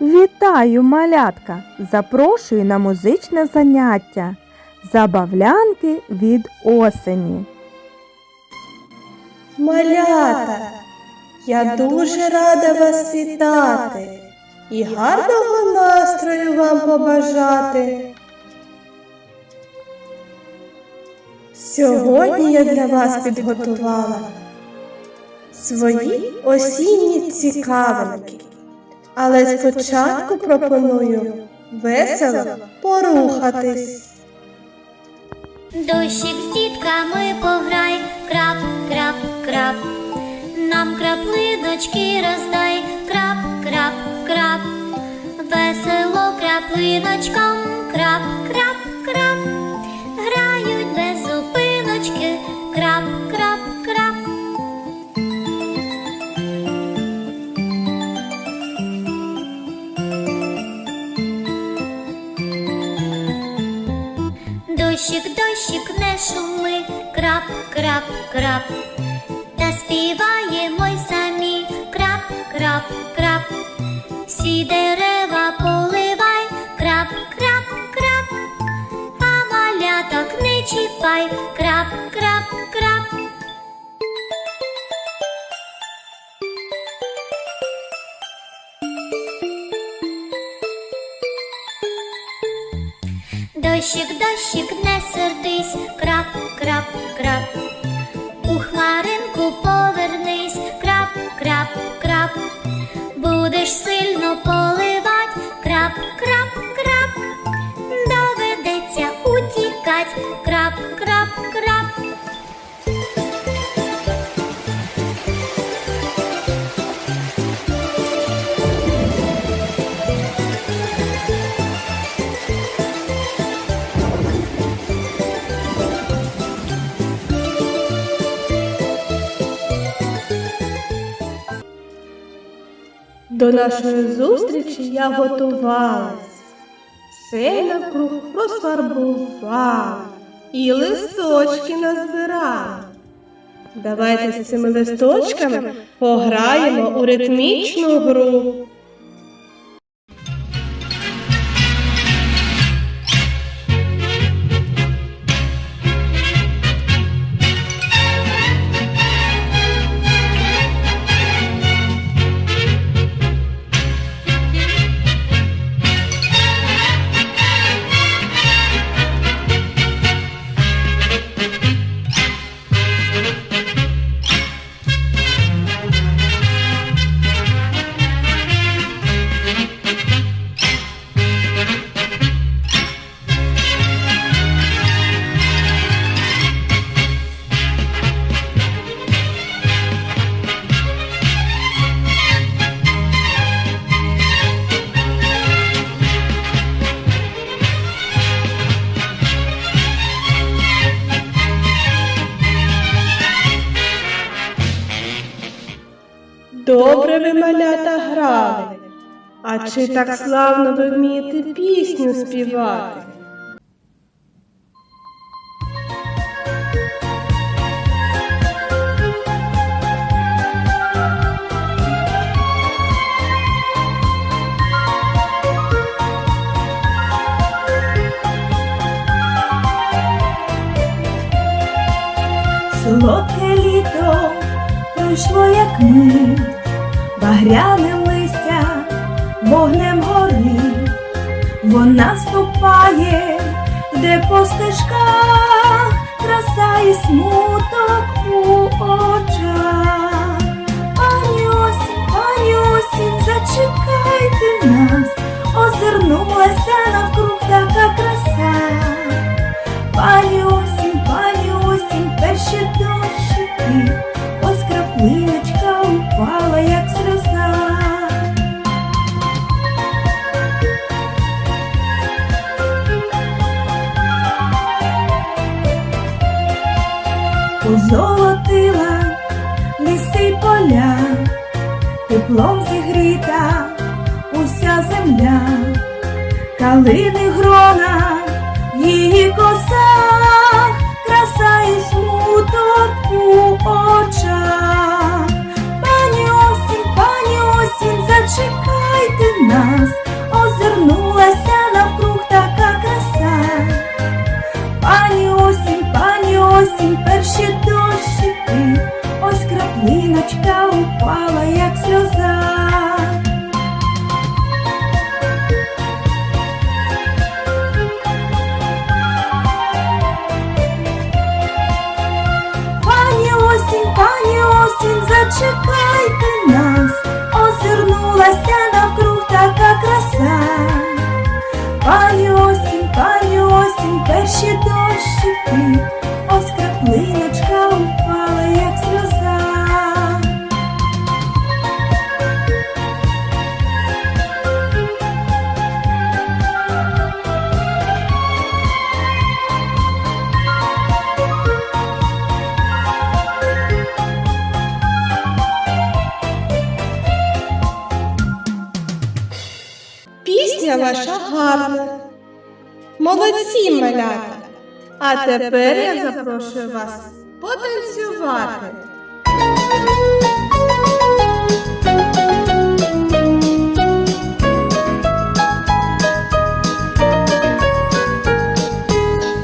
Вітаю, малятка! Запрошую на музичне заняття. Забавлянки від осені. Малята, я дуже рада вас вітати і гарного настрою вам побажати. Сьогодні я для вас підготувала свої осінні цікавинки. Але спочатку пропоную весело порухатись. Дощик з дітками пограй, крап, крап, крап. Нам краплиночки роздай, крап, крап, крап. Весело краплиночкам, крап, крап. Дощик, дощик, не шуми, крап, крап, крап. Та співаємо й самі, крап, крап, крап. Всі дерева поливай, крап, крап, крап. А маляток не чіпай, крап, крап, крап. Дощик, дощик, не крап, крап. У хмаринку повернись, крап, крап, крап. Будеш сильно До нашої зустрічі я готувалась, все навкруг розфарбувала і листочки назбирала. Давайте з цими листочками пограємо у ритмічну гру. Добре ви малята грали. А чи так славно ви вмієте пісню співати? Солодке літо пройшло, як ми, багряним листя, вогнем горить, вона ступає, де по стежках, краса і смуток у очах. Пані осінь, пані осінь, зачекайте нас, озирнулася навкруг така краса. Пані осінь, пані осінь, перші дощики, ось краплиночка поля, теплом зігріта уся земля, калини грона, її коса, краса і смуток у очах. Пані осінь, пані осінь, зачекайте Молодці, малята. А тепер я запрошую вас потанцювати.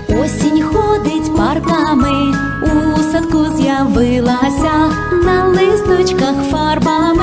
Осінь ходить парками, у садку з'явилася, на листочках фарбами,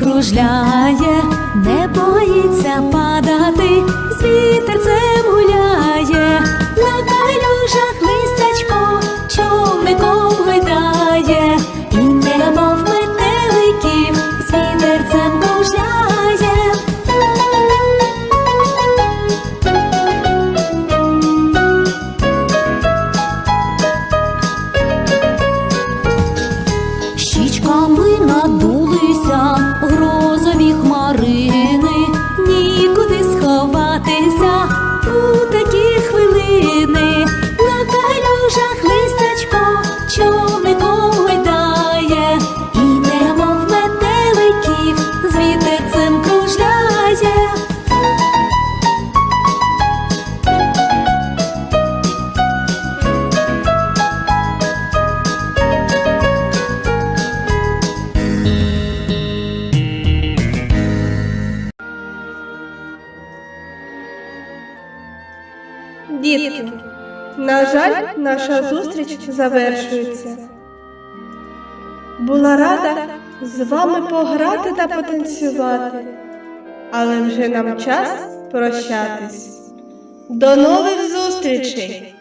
кружляє, не боїться на жаль, наша зустріч завершується. Була рада з вами пограти та потанцювати, але вже нам час прощатись. До нових зустрічей!